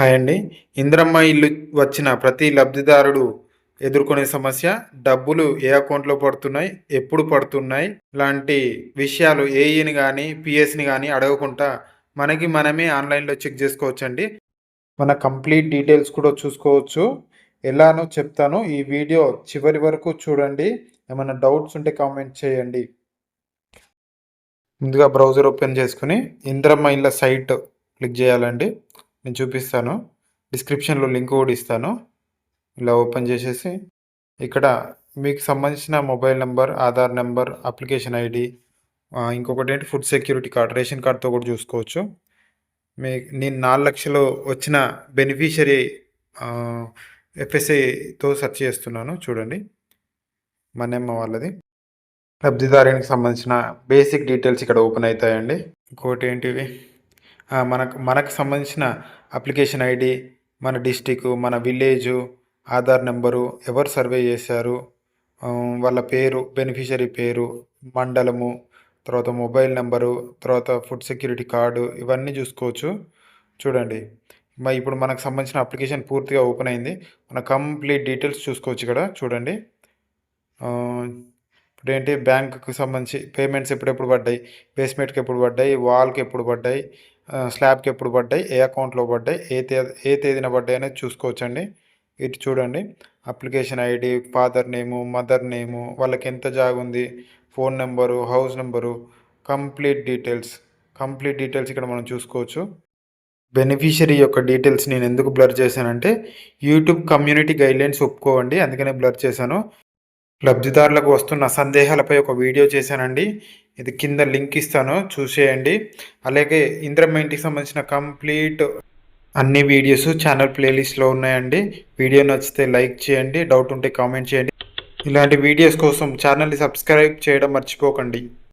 Hi అండి. ఇంద్రమ్మ ఇల్లు వచ్చిన ప్రతి లబ్ధిదారుడు ఎదుర్కొనే సమస్య డబ్బులు ఏ అకౌంట్లో పడుతున్నాయి ఎప్పుడు పడుతున్నాయి లాంటి విషయాలు ఏఈని కానీ పిఎస్ని కానీ అడగకుండా మనకి మనమే ఆన్లైన్లో చెక్ చేసుకోవచ్చండి. మన కంప్లీట్ డీటెయిల్స్ కూడా చూసుకోవచ్చు. ఎలానో చెప్తాను. ఈ వీడియో చివరి వరకు చూడండి. ఏమైనా డౌట్స్ ఉంటే కామెంట్ చేయండి. ముందుగా బ్రౌజర్ ఓపెన్ చేసుకుని ఇంద్రమ్మ ఇళ్ళ సైట్ క్లిక్ చేయాలండి. నేను చూపిస్తాను. డిస్క్రిప్షన్లో లింక్ కూడా ఇస్తాను. ఇలా ఓపెన్ చేసేసి ఇక్కడ మీకు సంబంధించిన mobile number Aadhaar number application ID ఇంకొకటి ఏంటి? ఫుడ్ సెక్యూరిటీ కార్డ్ రేషన్ కార్డ్తో కూడా చూసుకోవచ్చు. మీ నేను నాలుగు లక్షలు వచ్చిన బెనిఫిషరీ ఎఫ్ఎస్ఐతో సెర్చ్ చేస్తున్నాను. చూడండి. మనమ్మ వాళ్ళది. లబ్ధిదారునికి సంబంధించిన బేసిక్ డీటెయిల్స్ ఇక్కడ ఓపెన్ అవుతాయండి. ఇంకోటి ఏంటివి మనకు మనకు సంబంధించిన అప్లికేషన్ ఐడి మన డిస్టిక్ మన విలేజు ఆధార్ నెంబరు ఎవరు సర్వే చేశారు వాళ్ళ పేరు బెనిఫిషరీ పేరు మండలము తర్వాత మొబైల్ నెంబరు తర్వాత ఫుడ్ సెక్యూరిటీ కార్డు ఇవన్నీ చూసుకోవచ్చు. చూడండి. మరి ఇప్పుడు మనకు సంబంధించిన అప్లికేషన్ పూర్తిగా ఓపెన్ అయింది. మన కంప్లీట్ డీటెయిల్స్ చూసుకోవచ్చు ఇక్కడ. చూడండి. ఇప్పుడు ఏంటి? బ్యాంకుకి సంబంధించి పేమెంట్స్ ఎప్పుడెప్పుడు పడ్డాయి? బేస్మెంట్కి ఎప్పుడు పడ్డాయి? వాల్కి ఎప్పుడు పడ్డాయి? స్లాబ్కి ఎప్పుడు పడ్డాయి ఏ అకౌంట్లో పడ్డాయి ఏ తేదీ ఏ తేదీన పడ్డాయి అనేది చూసుకోవచ్చండి. ఇటు చూడండి application ID father name mother name వాళ్ళకి ఎంత జాగుంది phone number house number complete details complete details ఇక్కడ మనం చూసుకోవచ్చు. బెనిఫిషరీ యొక్క డీటెయిల్స్ నేను ఎందుకు బ్లర్ చేశానంటే యూట్యూబ్ కమ్యూనిటీ గైడ్లైన్స్ ఒప్పుకోవండి అందుకనే బ్లర్ చేశాను. లబ్ధిదారులకు వస్తున్న సందేహాలపై ఒక వీడియో చేశానండి. ఇది కింద లింక్ ఇస్తాను చూసేయండి. అలాగే ఇంద్రమ్మ ఇంటికి సంబంధించిన కంప్లీట్ అన్ని వీడియోస్ ఛానల్ ప్లేలిస్ట్లో ఉన్నాయండి. వీడియో నచ్చితే లైక్ చేయండి డౌట్ ఉంటే కామెంట్ చేయండి. ఇలాంటి వీడియోస్ కోసం ఛానల్ని సబ్స్క్రైబ్ చేయడం మర్చిపోకండి.